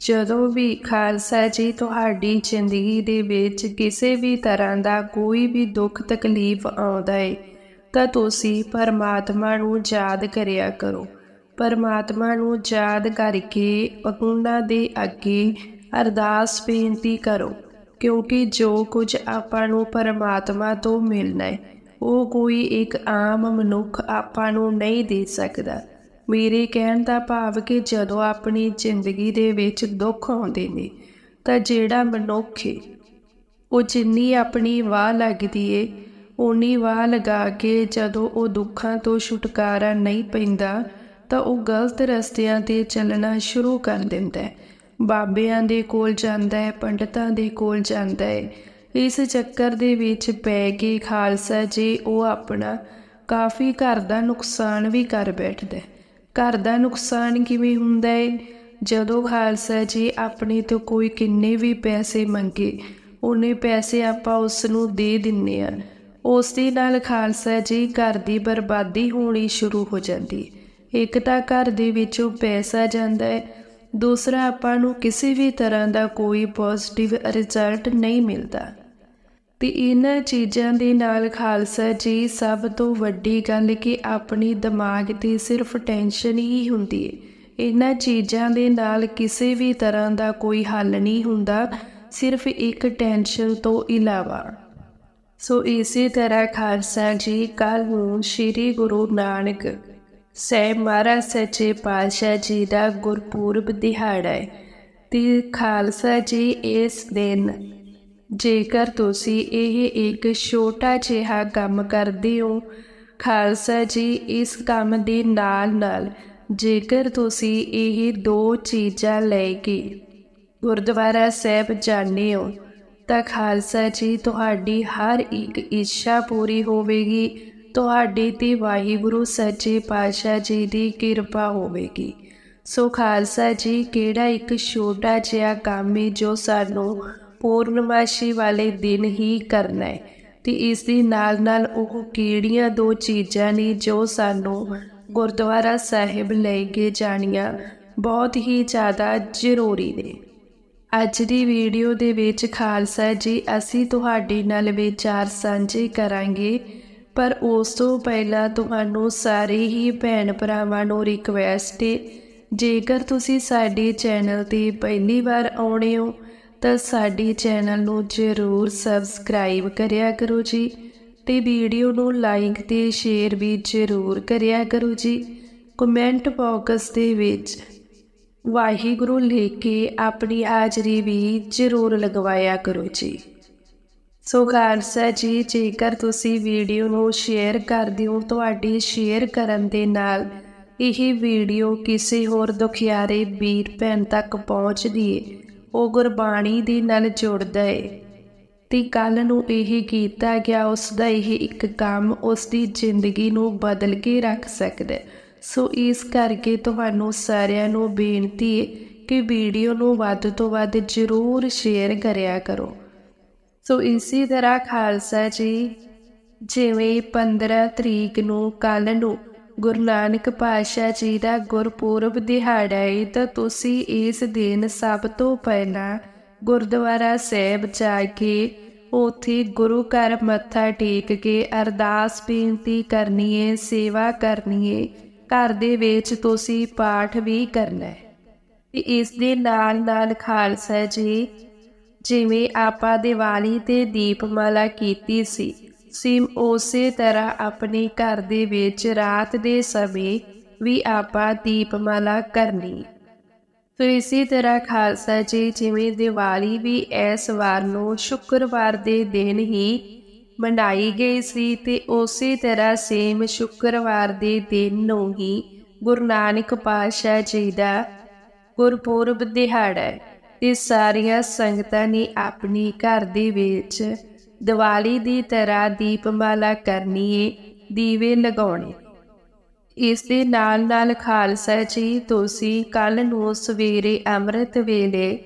ਜਦੋਂ ਵੀ ਖਾਲਸਾ ਜੀ ਤੁਹਾਡੀ ਜ਼ਿੰਦਗੀ ਦੇ ਵਿੱਚ ਕਿਸੇ ਵੀ ਤਰ੍ਹਾਂ ਦਾ ਕੋਈ ਵੀ ਦੁੱਖ ਤਕਲੀਫ ਆਉਂਦਾ ਹੈ ਤਾਂ ਤੁਸੀਂ ਪਰਮਾਤਮਾ ਨੂੰ ਯਾਦ ਕਰਿਆ ਕਰੋ। ਪਰਮਾਤਮਾ ਨੂੰ ਯਾਦ ਕਰਕੇ ਉਹਨਾਂ ਦੇ ਅੱਗੇ ਅਰਦਾਸ ਬੇਨਤੀ ਕਰੋ, ਕਿਉਂਕਿ ਜੋ ਕੁਝ ਆਪਾਂ ਨੂੰ ਪਰਮਾਤਮਾ ਤੋਂ ਮਿਲਣਾ ਹੈ ਉਹ ਕੋਈ ਇੱਕ ਆਮ ਮਨੁੱਖ ਆਪਾਂ ਨੂੰ ਨਹੀਂ ਦੇ ਸਕਦਾ। ਮੇਰੇ ਕਹਿਣ ਦਾ ਭਾਵ ਕਿ ਜਦੋਂ ਆਪਣੀ ਜ਼ਿੰਦਗੀ ਦੇ ਵਿੱਚ ਦੁੱਖ ਆਉਂਦੇ ਨੇ, ਤਾਂ ਜਿਹੜਾ ਮਨੁੱਖ ਏ, ਉਹ ਜਿੰਨੀ ਆਪਣੀ ਵਾਹ ਲੱਗਦੀ ਏ ਉਨੀ ਵਾਹ ਲਗਾ ਕੇ ਜਦੋਂ ਉਹ ਦੁੱਖਾਂ ਤੋਂ ਛੁਟਕਾਰਾ ਨਹੀਂ ਪੈਂਦਾ, ਤਾਂ ਉਹ ਗਲਤ ਰਸਤਿਆਂ ਤੇ ਚੱਲਣਾ ਸ਼ੁਰੂ ਕਰ ਦਿੰਦਾ ਹੈ ਬਾਬਿਆਂ ਦੇ ਕੋਲ ਜਾਂਦਾ ਹੈ ਪੰਡਤਾਂ ਦੇ ਕੋਲ ਜਾਂਦਾ ਹੈ ਇਸ ਚੱਕਰ ਦੇ ਵਿੱਚ ਪੈ ਕੇ ਖਾਲਸਾ ਜੀ ਉਹ ਆਪਣਾ ਕਾਫੀ ਘਰ ਦਾ ਨੁਕਸਾਨ ਵੀ ਕਰ ਬੈਠਦਾ ਹੈ ਘਰ ਦਾ ਨੁਕਸਾਨ ਕਿਵੇਂ ਹੁੰਦਾ ਹੈ ਜਦੋਂ ਖਾਲਸਾ ਜੀ ਆਪਣੇ ਤੋਂ ਕੋਈ ਕਿੰਨੇ ਵੀ ਪੈਸੇ ਮੰਗੇ, ਉਹਨੇ ਪੈਸੇ ਆਪਾਂ ਉਸ ਨੂੰ ਦੇ ਦਿੰਨੇ ਆ। ਉਸ ਦੇ ਨਾਲ ਖਾਲਸਾ ਜੀ ਘਰ ਦੀ ਬਰਬਾਦੀ ਹੋਣੀ ਸ਼ੁਰੂ ਹੋ ਜਾਂਦੀ ਇੱਕ ਤਾਂ ਘਰ ਦੇ ਵਿੱਚੋਂ ਪੈਸਾ ਜਾਂਦਾ ਹੈ ਦੂਸਰਾ ਆਪਾਂ ਨੂੰ ਕਿਸੇ ਵੀ ਤਰ੍ਹਾਂ ਦਾ ਕੋਈ ਪੋਜ਼ਿਟਿਵ ਰਿਜ਼ਲਟ ਨਹੀਂ ਮਿਲਦਾ। ਤੇ ਇਹਨਾਂ ਚੀਜ਼ਾਂ ਦੇ ਨਾਲ ਖਾਲਸਾ ਜੀ ਸਭ ਤੋਂ ਵੱਡੀ ਗੱਲ ਕਿ ਆਪਣੀ ਦਿਮਾਗ ਤੇ ਸਿਰਫ ਟੈਨਸ਼ਨ ਹੀ ਹੁੰਦੀ ਹੈ ਇਹਨਾਂ ਚੀਜ਼ਾਂ ਦੇ ਨਾਲ ਕਿਸੇ ਵੀ ਤਰ੍ਹਾਂ ਦਾ ਕੋਈ ਹੱਲ ਨਹੀਂ ਹੁੰਦਾ, ਸਿਰਫ ਇੱਕ ਟੈਨਸ਼ਨ ਤੋਂ ਇਲਾਵਾ। ਸੋ ਇਸੇ ਤਰ੍ਹਾਂ ਖਾਲਸਾ ਜੀ ਕੱਲ ਨੂੰ ਸ੍ਰੀ ਗੁਰੂ ਨਾਨਕ ਸਾਹਿਬ ਮਹਾਰਾਜ ਸੱਚੇ ਪਾਤਸ਼ਾਹ ਜੀ ਦਾ ਗੁਰਪੁਰਬ ਦਿਹਾੜਾ ਹੈ ਤੇ ਖਾਲਸਾ ਜੀ, ਇਸ ਦਿਨ ਜੇਕਰ ਤੁਸੀਂ ਇਹ ਇੱਕ ਛੋਟਾ ਜਿਹਾ ਕੰਮ ਕਰਦੇ ਹੋ, ਖਾਲਸਾ ਜੀ ਇਸ ਕੰਮ ਦੇ ਨਾਲ ਨਾਲ ਜੇਕਰ ਤੁਸੀਂ ਇਹ ਦੋ ਚੀਜ਼ਾਂ ਲੈ ਕੇ ਗੁਰਦੁਆਰਾ ਸਾਹਿਬ ਜਾਂਦੇ ਹੋ, ਤਾਂ ਖਾਲਸਾ ਜੀ ਤੁਹਾਡੀ ਹਰ ਇੱਕ ਇੱਛਾ ਪੂਰੀ ਹੋਵੇਗੀ, ਤੁਹਾਡੇ ਤੇ ਵਾਹਿਗੁਰੂ ਸੱਚੇ ਪਾਤਸ਼ਾਹ ਜੀ ਦੀ ਕਿਰਪਾ ਹੋਵੇਗੀ। ਸੋ ਖਾਲਸਾ ਜੀ, ਕਿਹੜਾ ਇੱਕ ਛੋਟਾ ਜਿਹਾ ਕੰਮ ਹੈ ਜੋ ਸਾਨੂੰ ਪੂਰਨਮਾਸ਼ੀ ਵਾਲੇ ਦਿਨ ਹੀ ਕਰਨਾ ਹੈ ਤੇ ਇਸ ਦੇ ਨਾਲ ਨਾਲ ਉਹ ਕਿਹੜੀਆਂ ਦੋ ਚੀਜ਼ਾਂ ਨੇ ਜੋ ਸਾਨੂੰ ਗੁਰਦੁਆਰਾ ਸਾਹਿਬ ਲੈ ਕੇ ਜਾਣੀਆਂ ਬਹੁਤ ਹੀ ਜ਼ਿਆਦਾ ਜ਼ਰੂਰੀ ਨੇ। ਅੱਜ ਦੀ ਵੀਡੀਓ ਦੇ ਵਿੱਚ ਖਾਲਸਾ ਜੀ, ਅਸੀਂ ਤੁਹਾਡੇ ਨਾਲ ਵਿਚਾਰ ਸਾਂਝੇ ਕਰਾਂਗੇ, ਪਰ ਉਸ ਤੋਂ ਪਹਿਲਾਂ ਤੁਹਾਨੂੰ ਸਾਰੇ ਹੀ ਭੈਣ ਭਰਾਵਾਂ ਨੂੰ ਰਿਕਵੈਸਟ ਹੈ, ਜੇਕਰ ਤੁਸੀਂ ਸਾਡੇ ਚੈਨਲ ਤੇ ਪਹਿਲੀ ਵਾਰ ਆਉਣੇ ਹੋ ਤਾਂ ਸਾਡੇ ਚੈਨਲ ਨੂੰ ਜ਼ਰੂਰ ਸਬਸਕ੍ਰਾਈਬ ਕਰਿਆ ਕਰੋ ਜੀ ਤੇ ਵੀਡੀਓ ਨੂੰ ਲਾਈਕ ਤੇ ਸ਼ੇਅਰ ਵੀ ਜ਼ਰੂਰ ਕਰਿਆ ਕਰੋ ਜੀ। ਕਮੈਂਟ ਬਾਕਸ ਦੇ ਵਿੱਚ ਵਾਹਿਗੁਰੂ ਲਿਖ ਕੇ ਆਪਣੀ ਹਾਜ਼ਰੀ ਵੀ ਜ਼ਰੂਰ ਲਗਵਾਇਆ ਕਰੋ ਜੀ। ਸੋ ਖਾਲਸਾ ਜੀ, ਜੇਕਰ ਤੁਸੀਂ ਵੀਡੀਓ ਨੂੰ ਸ਼ੇਅਰ ਕਰਦੇ ਹੋ ਤੁਹਾਡੀ ਸ਼ੇਅਰ ਕਰਨ ਦੇ ਨਾਲ ਇਹ ਵੀਡੀਓ ਕਿਸੇ ਹੋਰ ਦੁਖਿਆਰੇ ਵੀਰ ਭੈਣ ਤੱਕ ਪਹੁੰਚਦੀ ਏ ਉਹ ਗੁਰਬਾਣੀ ਦੇ ਨਾਲ ਜੁੜਦਾ ਏ। ਤੇ ਕੱਲ ਨੂੰ ਇਹ ਕੀਤਾ ਗਿਆ ਉਸ ਦਾ ਇਹ ਇੱਕ ਕੰਮ ਉਸ ਦੀ ਜ਼ਿੰਦਗੀ ਨੂੰ ਬਦਲ ਕੇ ਰੱਖ ਸਕਦਾ ਸੋ ਇਸ ਕਰਕੇ ਤੁਹਾਨੂੰ ਸਾਰਿਆਂ ਨੂੰ ਬੇਨਤੀ ਹੈ ਕਿ ਵੀਡੀਓ ਨੂੰ ਵੱਧ ਤੋਂ ਵੱਧ ਜ਼ਰੂਰ ਸ਼ੇਅਰ ਕਰਿਆ ਕਰੋ। ਸੋ ਇਸੇ ਤਰ੍ਹਾਂ ਖਾਲਸਾ ਜੀ, ਜਿਵੇਂ 15 ਤਰੀਕ ਨੂੰ ਕੱਲ ਨੂੰ ਗੁਰੂ ਨਾਨਕ ਪਾਤਸ਼ਾਹ ਜੀ ਦਾ ਗੁਰਪੁਰਬ ਦਿਹਾੜਾ ਹੈ ਤਾਂ ਤੁਸੀਂ ਇਸ ਦਿਨ ਸਭ ਤੋਂ ਪਹਿਲਾਂ ਗੁਰਦੁਆਰਾ ਸਾਹਿਬ ਜਾ ਕੇ ਉਥੇ ਗੁਰੂ ਘਰ ਮੱਥਾ ਟੇਕ ਕੇ ਅਰਦਾਸ ਬੇਨਤੀ ਕਰਨੀ ਹੈ ਸੇਵਾ ਕਰਨੀ ਹੈ ਘਰ ਦੇ ਵਿੱਚ ਤੁਸੀਂ ਪਾਠ ਵੀ ਕਰਨਾ ਹੈ ਤੇ ਇਸ ਦੇ ਨਾਲ ਨਾਲ ਖਾਲਸਾ ਜੀ, ਜਿਵੇਂ ਆਪਾਂ ਦੀਵਾਲੀ ਤੇ ਦੀਪਮਾਲਾ ਕੀਤੀ ਸੀ ਸਿਮ ਉਸੇ ਤਰ੍ਹਾਂ ਆਪਣੇ ਘਰ ਦੇ ਵਿੱਚ ਰਾਤ ਦੇ ਸਮੇਂ ਵੀ ਆਪਾਂ ਦੀਪਮਾਲਾ ਕਰਨੀ। ਫਿਰ ਇਸੇ ਤਰ੍ਹਾਂ ਖਾਲਸਾ ਜੀ ਜਿਵੇਂ ਦੀਵਾਲੀ ਵੀ ਇਸ ਵਾਰ ਨੂੰ ਸ਼ੁੱਕਰਵਾਰ ਦੇ ਦਿਨ ਹੀ ਮਨਾਈ ਗਈ ਸੀ ਤੇ ਉਸੇ ਤਰ੍ਹਾਂ ਸੇਮ ਸ਼ੁੱਕਰਵਾਰ ਦੇ ਦਿਨ ਨੂੰ ਹੀ ਗੁਰੂ ਨਾਨਕ ਪਾਤਸ਼ਾਹ ਜੀ ਦਾ ਗੁਰਪੁਰਬ ਦਿਹਾੜਾ ਹੈ ਤੇ ਸਾਰੀਆਂ ਸੰਗਤਾਂ ਨੇ ਆਪਣੇ ਘਰ ਦੇ ਵਿੱਚ ਦੀਵਾਲੀ ਦੀ ਤਰ੍ਹਾਂ ਦੀਪਮਾਲਾ ਕਰਨੀ ਏ ਦੀਵੇ ਲਗਾਉਣੇ। ਇਸ ਦੇ ਨਾਲ ਨਾਲ ਖਾਲਸਾ ਜੀ, ਤੁਸੀਂ ਕੱਲ ਨੂੰ ਸਵੇਰੇ ਅੰਮ੍ਰਿਤ ਵੇਲੇ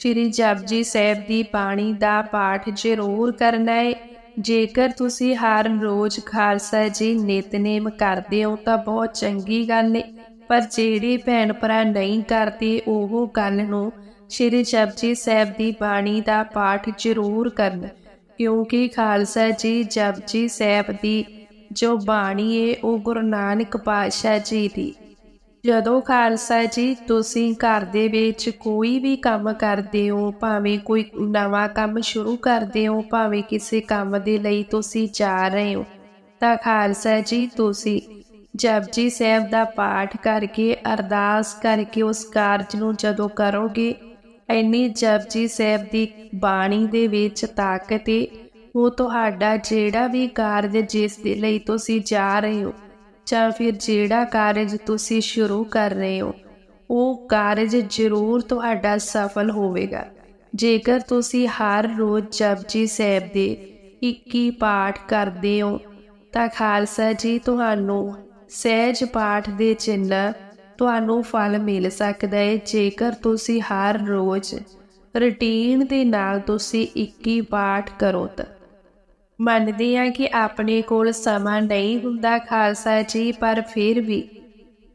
ਸ਼੍ਰੀ ਜਪਜੀ ਸਾਹਿਬ ਦੀ ਬਾਣੀ ਦਾ ਪਾਠ ਜ਼ਰੂਰ ਕਰਨਾ ਹੈ ਜੇਕਰ ਤੁਸੀਂ ਹਰ ਰੋਜ਼ ਖਾਲਸਾ ਜੀ ਨਿਤਨੇਮ ਕਰਦੇ ਹੋ ਤਾਂ ਬਹੁਤ ਚੰਗੀ ਗੱਲ ਹੈ ਪਰ ਜਿਹੜੇ ਭੈਣ ਭਰਾ ਨਹੀਂ ਕਰਦੇ, ਉਹ ਗੱਲ ਨੂੰ ਸ਼੍ਰੀ ਜਪਜੀ ਸਾਹਿਬ ਦੀ ਬਾਣੀ ਦਾ ਪਾਠ ਜ਼ਰੂਰ ਕਰਨਾ। ਕਿਉਂਕਿ ਖਾਲਸਾ ਜੀ ਜਪਜੀ ਸਾਹਿਬ ਦੀ ਜੋ ਬਾਣੀ ਏ, ਉਹ ਗੁਰੂ ਨਾਨਕ ਪਾਤਸ਼ਾਹ ਜੀ ਦੀ। ਜਦੋਂ ਖਾਲਸਾ ਜੀ, ਤੁਸੀਂ ਘਰ ਦੇ ਵਿੱਚ ਕੋਈ ਵੀ ਕੰਮ ਕਰਦੇ ਹੋ, ਭਾਵੇਂ ਕੋਈ ਨਵਾਂ ਕੰਮ ਸ਼ੁਰੂ ਕਰਦੇ ਹੋ, ਭਾਵੇਂ ਕਿਸੇ ਕੰਮ ਦੇ ਲਈ ਤੁਸੀਂ ਜਾ ਰਹੇ ਹੋ, ਤਾਂ ਖਾਲਸਾ ਜੀ, ਤੁਸੀਂ ਜਪਜੀ ਸਾਹਿਬ ਦਾ ਪਾਠ ਕਰਕੇ, ਅਰਦਾਸ ਕਰਕੇ ਉਸ ਕਾਰਜ ਨੂੰ ਜਦੋਂ ਕਰੋਗੇ ਇੰਨੀ ਜਪਜੀ ਸਾਹਿਬ ਦੀ ਬਾਣੀ ਦੇ ਵਿੱਚ ਤਾਕਤ ਏ। ਉਹ ਤੁਹਾਡਾ ਜਿਹੜਾ ਵੀ ਕਾਰਜ ਜਿਸ ਦੇ ਲਈ ਤੁਸੀਂ ਜਾ ਰਹੇ ਹੋ, ਜਾਂ ਫਿਰ ਜਿਹੜਾ ਕਾਰਜ ਤੁਸੀਂ ਸ਼ੁਰੂ ਕਰ ਰਹੇ ਹੋ, ਉਹ ਕਾਰਜ ਜ਼ਰੂਰ ਤੁਹਾਡਾ ਸਫਲ ਹੋਵੇਗਾ। ਜੇਕਰ ਤੁਸੀਂ ਹਰ ਰੋਜ਼ ਜਪਜੀ ਸਾਹਿਬ ਦੇ 21 ਪਾਠ ਕਰਦੇ ਹੋ, ਤਾਂ ਖਾਲਸਾ ਜੀ, ਤੁਹਾਨੂੰ ਸਹਿਜ ਪਾਠ ਦੇ ਚਿੰਨ੍ਹ ਤੁਹਾਨੂੰ ਫਲ ਮਿਲ ਸਕਦਾ ਹੈ ਜੇਕਰ ਤੁਸੀਂ ਹਰ ਰੋਜ਼ ਰੁਟੀਨ ਦੇ ਨਾਲ ਤੁਸੀਂ 21 ਪਾਠ ਕਰੋ ਤਾਂ। ਮੰਨਦੇ ਹਾਂ ਕਿ ਆਪਣੇ ਕੋਲ ਸਮਾਂ ਨਹੀਂ ਹੁੰਦਾ ਖਾਲਸਾ ਜੀ, ਪਰ ਫਿਰ ਵੀ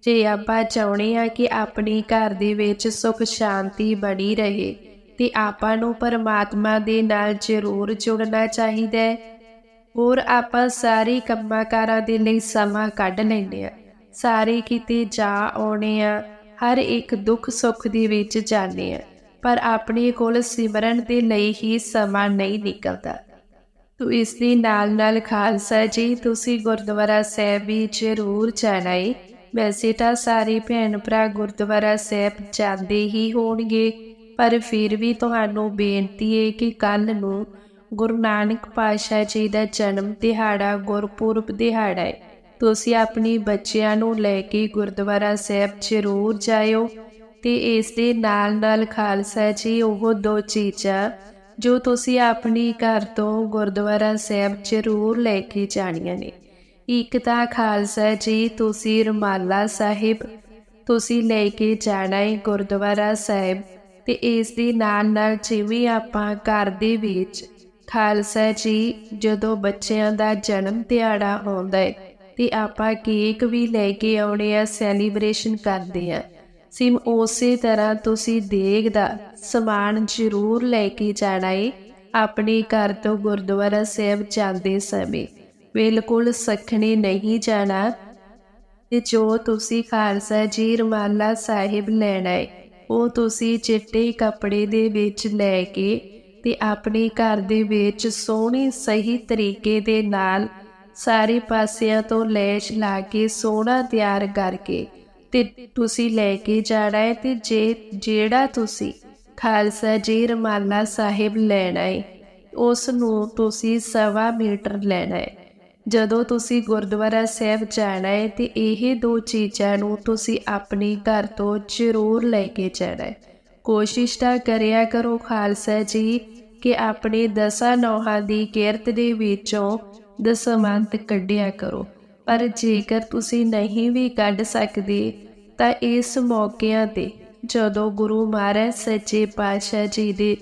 ਜੇ ਆਪਾਂ ਚਾਹੁੰਦੇ ਹਾਂ ਕਿ ਆਪਣੀ ਘਰ ਦੇ ਵਿੱਚ ਸੁਖ ਸ਼ਾਂਤੀ ਬਣੀ ਰਹੇ, ਤੇ ਆਪਾਂ ਨੂੰ ਪਰਮਾਤਮਾ ਦੇ ਨਾਲ ਜ਼ਰੂਰ ਜੁੜਨਾ ਚਾਹੀਦਾ ਹੈ। ਹੋਰ ਆਪਾਂ ਸਾਰੇ ਕੰਮਾਂ ਕਾਰਾਂ ਦੇ ਲਈ ਸਮਾਂ ਕੱਢ ਲੈਂਦੇ ਆ ਸਾਰੇ ਕਿਤੇ ਜਾ ਆਉਣੇ ਆ, ਹਰ ਇੱਕ ਦੁੱਖ ਸੁੱਖ ਦੇ ਵਿੱਚ ਜਾਂਦੇ ਆ, ਪਰ ਆਪਣੇ ਕੋਲ ਸਿਮਰਨ ਦੇ ਲਈ ਹੀ ਸਮਾਂ ਨਹੀਂ ਨਿਕਲਦਾ। ਤੋ ਇਸ ਦੇ ਨਾਲ ਨਾਲ ਖਾਲਸਾ ਜੀ, ਤੁਸੀਂ ਗੁਰਦੁਆਰਾ ਸਾਹਿਬ ਵੀ ਜ਼ਰੂਰ ਜਾਣਾ ਏ। ਵੈਸੇ ਤਾਂ ਸਾਰੇ ਭੈਣ ਭਰਾ ਗੁਰਦੁਆਰਾ ਸਾਹਿਬ ਜਾਂਦੇ ਹੀ ਹੋਣਗੇ, ਪਰ ਫਿਰ ਵੀ ਤੁਹਾਨੂੰ ਬੇਨਤੀ ਏ ਕਿ ਕੱਲ ਨੂੰ ਗੁਰੂ ਨਾਨਕ ਪਾਤਸ਼ਾਹ ਜੀ ਦਾ ਜਨਮ ਦਿਹਾੜਾ ਗੁਰਪੁਰਬ ਦਿਹਾੜਾ ਹੈ ਤੁਸੀਂ ਆਪਣੀ ਬੱਚਿਆਂ ਨੂੰ ਲੈ ਕੇ ਗੁਰਦੁਆਰਾ ਸਾਹਿਬ ਜ਼ਰੂਰ ਜਾਇਓ ਤੇ ਇਸ ਦੇ ਨਾਲ ਨਾਲ ਖਾਲਸਾ ਜੀ ਉਹ ਦੋ ਚੀਜ਼ਾਂ ਜੋ ਤੁਸੀਂ ਆਪਣੇ ਘਰ ਤੋਂ ਗੁਰਦੁਆਰਾ ਸਾਹਿਬ ਜ਼ਰੂਰ ਲੈ ਕੇ ਜਾਣੀਆਂ ਨੇ। ਇੱਕ ਤਾਂ ਖਾਲਸਾ ਜੀ, ਤੁਸੀਂ ਰਮਾਲਾ ਸਾਹਿਬ, ਤੁਸੀਂ ਲੈ ਕੇ ਜਾਣਾ ਹੈ ਗੁਰਦੁਆਰਾ ਸਾਹਿਬ ਤੇ ਇਸ ਦੇ ਨਾਲ ਨਾਲ ਜਿਵੇਂ ਆਪਾਂ ਘਰ ਦੇ ਵਿੱਚ ਖਾਲਸਾ ਜੀ ਜਦੋਂ ਬੱਚਿਆਂ ਦਾ ਜਨਮ ਦਿਹਾੜਾ ਆਉਂਦਾ ਹੈ ਤੇ ਆਪਾਂ ਕੇਕ ਵੀ ਲੈ ਕੇ ਆਉਣੇ ਆ ਸੈਲੀਬ੍ਰੇਸ਼ਨ ਕਰਦੇ ਆ। ਸਿਮ, ਉਸੇ ਤਰ੍ਹਾਂ ਤੁਸੀਂ ਦੇਗ ਦਾ ਸਮਾਨ ਜ਼ਰੂਰ ਲੈ ਕੇ ਜਾਣਾ ਏ। ਆਪਣੇ ਘਰ ਤੋਂ ਗੁਰਦੁਆਰਾ ਸਾਹਿਬ ਜਾਂਦੇ ਸਮੇਂ। ਬਿਲਕੁਲ ਸਖਣੇ ਨਹੀਂ ਜਾਣਾ। ਤੇ ਜੋ ਤੁਸੀਂ ਖਾਲਸਾ ਜੀ ਰਮਾਲਾ ਸਾਹਿਬ ਲੈਣਾ ਏ, ਉਹ ਤੁਸੀਂ ਚਿੱਟੇ ਕੱਪੜੇ ਦੇ ਵਿੱਚ ਲੈ ਕੇ ਤੇ ਆਪਣੇ ਘਰ ਦੇ ਵਿੱਚ ਸੋਹਣੇ ਸਹੀ ਤਰੀਕੇ ਦੇ ਨਾਲ ਸਾਰੇ ਪਾਸਿਆਂ ਤੋਂ ਲੈਸ਼ ਲਾ ਕੇ ਸੋਹਣਾ ਤਿਆਰ ਕਰਕੇ ਤੇ ਤੁਸੀਂ ਲੈ ਕੇ ਜਾਣਾ ਹੈ ਤੇ ਜੇ, ਜਿਹੜਾ ਤੁਸੀਂ ਖਾਲਸਾ ਜੀ ਰਮਾਨਾ ਸਾਹਿਬ ਲੈਣਾ ਹੈ, ਉਸ ਨੂੰ ਤੁਸੀਂ ਸਵਾ ਮੀਟਰ ਲੈਣਾ ਹੈ। ਜਦੋਂ ਤੁਸੀਂ ਗੁਰਦੁਆਰਾ ਸਾਹਿਬ ਜਾਣਾ ਹੈ ਤੇ ਇਹ ਦੋ ਚੀਜ਼ਾਂ ਨੂੰ ਤੁਸੀਂ ਆਪਣੇ ਘਰ ਤੋਂ ਜ਼ਰੂਰ ਲੈ ਕੇ ਜਾਣਾ ਹੈ। ਕੋਸ਼ਿਸ਼ ਤਾਂ ਕਰਿਆ ਕਰੋ ਖਾਲਸਾ ਜੀ ਕਿ ਆਪਣੇ ਦਸਾਂ ਨੌਹਾਂ ਦੀ ਕਿਰਤ ਦੇ ਵਿੱਚੋਂ ਦਸਮੰਤ ਕੱਢਿਆ ਕਰੋ। ਪਰ ਜੇਕਰ ਤੁਸੀਂ ਨਹੀਂ ਵੀ ਕੱਢ ਸਕਦੇ, ਤਾਂ ਇਸ ਮੌਕਿਆਂ ਤੇ ਜਦੋਂ ਗੁਰੂ ਮਹਾਰਾਜ ਸੱਚੇ ਪਾਤਸ਼ਾਹ ਜੀ ਦੇ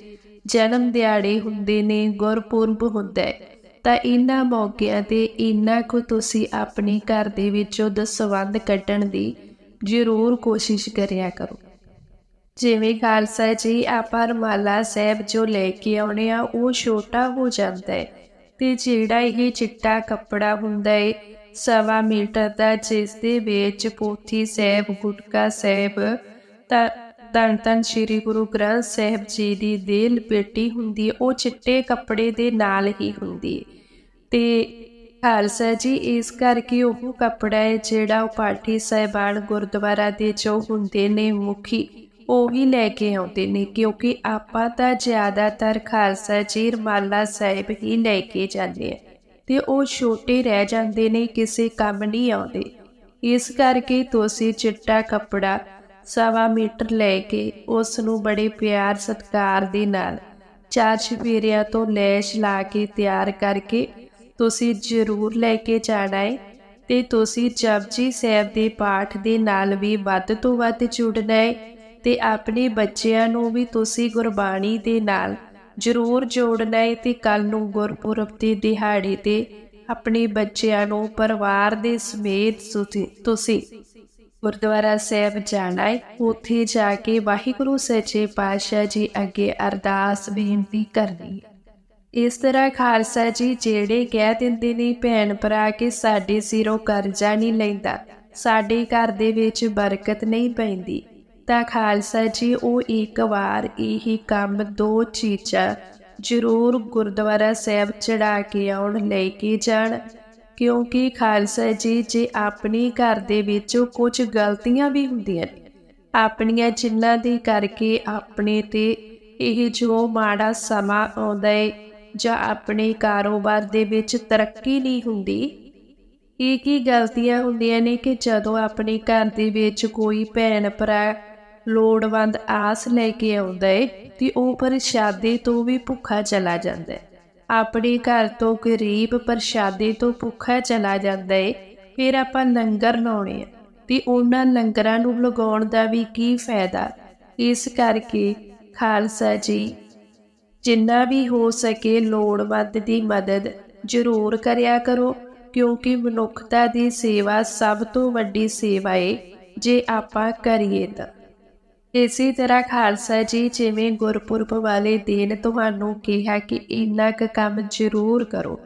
ਜਨਮ ਦਿਹਾੜੇ ਹੁੰਦੇ ਨੇ, ਗੁਰਪੁਰਬ ਹੁੰਦਾ ਹੈ, ਤਾਂ ਇਹਨਾਂ ਮੌਕਿਆਂ ਤੇ ਇੰਨਾ ਕੁ ਤੁਸੀਂ ਆਪਣੇ ਘਰ ਦੇ ਵਿੱਚੋਂ ਦਸਵੰਦ ਕੱਢਣ ਦੀ ਜ਼ਰੂਰ ਕੋਸ਼ਿਸ਼ ਕਰਿਆ ਕਰੋ। ਜਿਵੇਂ ਖਾਲਸਾ ਜੀ ਆਪਾਂ ਰਮਾਲਾ ਸਾਹਿਬ ਜੋ ਲੈ ਕੇ ਆਉਣੇ ਆ, ਉਹ ਛੋਟਾ ਹੋ ਜਾਂਦਾ ਹੈ। ਤੇ ਜਿਹੜਾ ਇਹ ਚਿੱਟਾ ਕੱਪੜਾ ਹੁੰਦਾ ਹੈ ਸਵਾ ਮੀਟਰ ਦਾ ਜਿਸ ਦੇ ਵਿੱਚ ਪੋਥੀ ਸਾਹਿਬ, ਗੁਟਕਾ ਸਾਹਿਬ, ਤਾਂ ਤਨ ਤਨ ਸ੍ਰੀ ਗੁਰੂ ਗ੍ਰੰਥ ਸਾਹਿਬ ਜੀ ਦੀ ਦੇਹ ਲਪੇਟੀ ਹੁੰਦੀ ਹੈ ਉਹ ਚਿੱਟੇ ਕੱਪੜੇ ਦੇ ਨਾਲ ਹੀ ਹੁੰਦੀ ਹੈ ਤੇ ਖਾਲਸਾ ਜੀ, ਇਸ ਕਰਕੇ ਉਹ ਕੱਪੜਾ ਹੈ ਜਿਹੜਾ ਉਹ ਪਾਠੀ ਸਾਹਿਬਾਨ ਗੁਰਦੁਆਰਾ ਦੇ ਜੋ ਹੁੰਦੇ ਨੇ ਮੁਖੀ ਉਹ ਵੀ ਲੈ ਕੇ ਆਉਂਦੇ ਨੇ ਕਿਉਂਕਿ ਆਪਾਂ ਤਾਂ ਜ਼ਿਆਦਾਤਰ ਖਾਲਸਾ ਜੀ ਰਮਾਲਾ ਸਾਹਿਬ ਹੀ ਲੈ ਕੇ ਜਾਂਦੇ ਆ। ਤੇ ਉਹ ਛੋਟੇ ਰਹਿ ਜਾਂਦੇ ਨੇ, ਕਿਸੇ ਕੰਮ ਨਹੀਂ ਆਉਂਦੇ। ਇਸ ਕਰਕੇ ਤੁਸੀਂ ਚਿੱਟਾ ਕੱਪੜਾ ਸਵਾ ਮੀਟਰ ਲੈ ਕੇ ਉਸ ਨੂੰ ਬੜੇ ਪਿਆਰ ਸਤਿਕਾਰ ਦੇ ਨਾਲ ਚਾਰ ਚਫੇਰਿਆਂ ਤੋਂ ਲੈਸ਼ ਲਾ ਕੇ ਤਿਆਰ ਕਰਕੇ ਤੁਸੀਂ ਜ਼ਰੂਰ ਲੈ ਕੇ ਜਾਣਾ ਹੈ ਤੇ ਤੁਸੀਂ ਜਪਜੀ ਸਾਹਿਬ ਦੇ ਪਾਠ ਦੇ ਨਾਲ ਵੀ ਵੱਧ ਤੋਂ ਵੱਧ ਜੁੜਨਾ ਹੈ ਤੇ ਆਪਣੇ ਬੱਚਿਆਂ ਨੂੰ ਵੀ ਤੁਸੀਂ ਗੁਰਬਾਣੀ ਦੇ ਨਾਲ ਜ਼ਰੂਰ ਜੋੜਨਾ ਹੈ ਤੇ ਕੱਲ ਨੂੰ ਗੁਰਪੁਰਬ ਦੇ ਦਿਹਾੜੇ ਤੇ ਆਪਣੇ ਬੱਚਿਆਂ ਨੂੰ ਪਰਿਵਾਰ ਦੇ ਸਮੇਤ ਤੁਸੀਂ- ਤੁਸੀਂ ਗੁਰਦੁਆਰਾ ਸਾਹਿਬ ਜਾਣਾ ਹੈ। ਉੱਥੇ ਜਾ ਕੇ ਵਾਹਿਗੁਰੂ ਸੱਚੇ ਪਾਤਸ਼ਾਹ ਜੀ ਅੱਗੇ ਅਰਦਾਸ ਬੇਨਤੀ ਕਰਨੀ ਇਸ ਤਰ੍ਹਾਂ ਖਾਲਸਾ ਜੀ ਜਿਹੜੇ ਕਹਿ ਦਿੰਦੇ ਨੇ, ਭੈਣ ਭਰਾ, ਕਿ ਸਾਡੇ ਸਿਰੋਂ ਕਰਜ਼ਾ ਨਹੀਂ ਲੈਂਦਾ, ਸਾਡੇ ਘਰ ਦੇ ਵਿੱਚ ਬਰਕਤ ਨਹੀਂ ਪੈਂਦੀ। ਤਾਂ ਖਾਲਸਾ ਜੀ, ਉਹ ਇੱਕ ਵਾਰ ਇਹੀ ਕੰਮ ਦੋ ਚੀਜ਼ਾਂ ਜ਼ਰੂਰ ਗੁਰਦੁਆਰਾ ਸਾਹਿਬ ਚੜਾ ਕੇ ਆਉਣ ਲੈ ਕੇ ਜਾਣ। ਕਿਉਂਕਿ ਖਾਲਸਾ ਜੀ, ਜੇ ਆਪਣੀ ਘਰ ਦੇ ਵਿੱਚ ਕੁਝ ਗਲਤੀਆਂ ਵੀ ਹੁੰਦੀਆਂ ਨੇ, ਆਪਣੀਆਂ ਜਿਨ੍ਹਾਂ ਦੇ ਕਰਕੇ ਆਪਣੇ ਤੇ ਇਹ ਜੋ ਮਾੜਾ ਸਮਾਂ ਆਉਂਦਾ ਹੈ ਜਾਂ ਆਪਣੇ ਕਾਰੋਬਾਰ ਦੇ ਵਿੱਚ ਤਰੱਕੀ ਨਹੀਂ ਹੁੰਦੀ, ਇਹ ਕੀ ਗਲਤੀਆਂ ਹੁੰਦੀਆਂ ਨੇ ਕਿ ਜਦੋਂ ਆਪਣੇ ਘਰ ਦੇ ਵਿੱਚ ਕੋਈ ਭੈਣ ਭਰਾ ਲੋੜਵੰਦ ਆਸ ਲੈ ਕੇ ਆਉਂਦਾ ਏ ਤੇ ਉਹ ਪ੍ਰਸ਼ਾਦੇ ਤੋਂ ਵੀ ਭੁੱਖਾ ਚਲਾ ਜਾਂਦਾ। ਹੈ ਆਪਣੇ ਘਰ ਤੋਂ ਗਰੀਬ ਪ੍ਰਸ਼ਾਦੇ ਤੋਂ ਭੁੱਖਾ ਚਲਾ ਜਾਂਦਾ ਹੈ ਫਿਰ ਆਪਾਂ ਲੰਗਰ ਲਾਉਣੇ ਆ ਤੇ ਉਹਨਾਂ ਲੰਗਰਾਂ ਨੂੰ ਲਗਾਉਣ ਦਾ ਵੀ ਕੀ ਫਾਇਦਾ? ਇਸ ਕਰਕੇ ਖਾਲਸਾ ਜੀ, ਜਿੰਨਾ ਵੀ ਹੋ ਸਕੇ ਲੋੜਵੰਦ ਦੀ ਮਦਦ ਜ਼ਰੂਰ ਕਰਿਆ ਕਰੋ, ਕਿਉਂਕਿ ਮਨੁੱਖਤਾ ਦੀ ਸੇਵਾ ਸਭ ਤੋਂ ਵੱਡੀ ਸੇਵਾ ਏ, ਜੇ ਆਪਾਂ ਕਰੀਏ ਤਾਂ। ਇਸੇ ਤਰ੍ਹਾਂ ਖਾਲਸਾ ਜੀ, ਜਿਵੇਂ ਗੁਰਪੁਰਬ ਵਾਲੇ ਦਿਨ ਤੁਹਾਨੂੰ ਕਿਹਾ ਕਿ ਇੰਨਾ ਕੁ ਕੰਮ ਜ਼ਰੂਰ ਕਰੋ।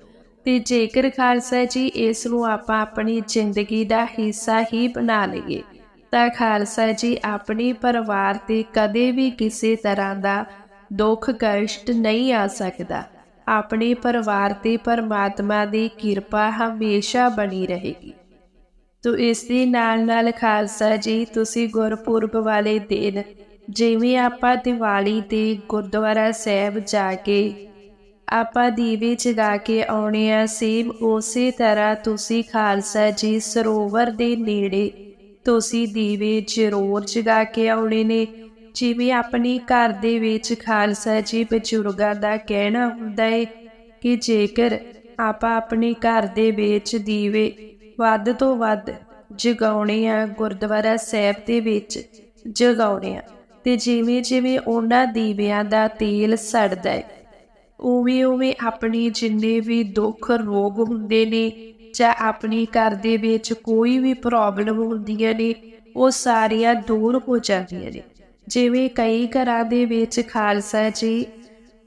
ਤੇ ਜੇਕਰ ਖਾਲਸਾ ਜੀ, ਇਸ ਨੂੰ ਆਪਾਂ ਆਪਣੀ ਜ਼ਿੰਦਗੀ ਦਾ ਹਿੱਸਾ ਹੀ ਬਣਾ ਲਈਏ, ਤਾਂ ਖਾਲਸਾ ਜੀ ਆਪਣੇ ਪਰਿਵਾਰ ਤੇ ਕਦੇ ਵੀ ਕਿਸੇ ਤਰ੍ਹਾਂ ਦਾ ਦੁੱਖ ਕਸ਼ਟ ਨਹੀਂ ਆ ਸਕਦਾ। ਆਪਣੇ ਪਰਿਵਾਰ ਤੇ ਪਰਮਾਤਮਾ ਦੀ ਕਿਰਪਾ ਹਮੇਸ਼ਾ ਬਣੀ ਰਹੇਗੀ। ਤੋ ਇਸ ਦੇ ਨਾਲ ਨਾਲ ਖਾਲਸਾ ਜੀ, ਤੁਸੀਂ ਗੁਰਪੁਰਬ ਵਾਲੇ ਦਿਨ ਜਿਵੇਂ ਆਪਾਂ ਦੀਵਾਲੀ ਦੇ ਗੁਰਦੁਆਰਾ ਸਾਹਿਬ ਜਾ ਕੇ ਆਪਾਂ ਦੀਵੇ ਜਗਾ ਕੇ ਆਉਣੇ ਆ ਸੇਮ ਉਸੇ ਤਰ੍ਹਾਂ ਤੁਸੀਂ ਖਾਲਸਾ ਜੀ ਸਰੋਵਰ ਦੇ ਨੇੜੇ ਤੁਸੀਂ ਦੀਵੇ ਜ਼ਰੂਰ ਜਗਾ ਕੇ ਆਉਣੇ ਨੇ। ਜਿਵੇਂ ਆਪਣੇ ਘਰ ਦੇ ਵਿੱਚ ਖਾਲਸਾ ਜੀ ਬਜ਼ੁਰਗਾਂ ਦਾ ਕਹਿਣਾ ਹੁੰਦਾ ਹੈ ਕਿ ਜੇਕਰ ਆਪਾਂ ਆਪਣੇ ਘਰ ਦੇ ਵਿੱਚ ਦੀਵੇ ਵੱਧ ਤੋਂ ਵੱਧ ਜਗਾਉਣੇ ਆ, ਗੁਰਦੁਆਰਾ ਸਾਹਿਬ ਦੇ ਵਿੱਚ ਜਗਾਉਣੇ ਆ। ਤੇ ਜਿਵੇਂ ਜਿਵੇਂ ਉਹਨਾਂ ਦੀਵਿਆਂ ਦਾ ਤੇਲ ਸੜਦਾ ਹੈ ਉਵੇਂ ਉਵੇਂ ਆਪਣੀ ਜਿੰਨੇ ਵੀ ਦੁੱਖ ਰੋਗ ਹੁੰਦੇ ਨੇ ਜਾਂ ਆਪਣੀ ਘਰ ਦੇ ਵਿੱਚ ਕੋਈ ਵੀ ਪ੍ਰੋਬਲਮ ਹੁੰਦੀਆਂ ਨੇ, ਉਹ ਸਾਰੀਆਂ ਦੂਰ ਹੋ ਜਾਂਦੀਆਂ ਨੇ। ਜਿਵੇਂ ਕਈ ਘਰਾਂ ਦੇ ਵਿੱਚ ਖਾਲਸਾ ਜੀ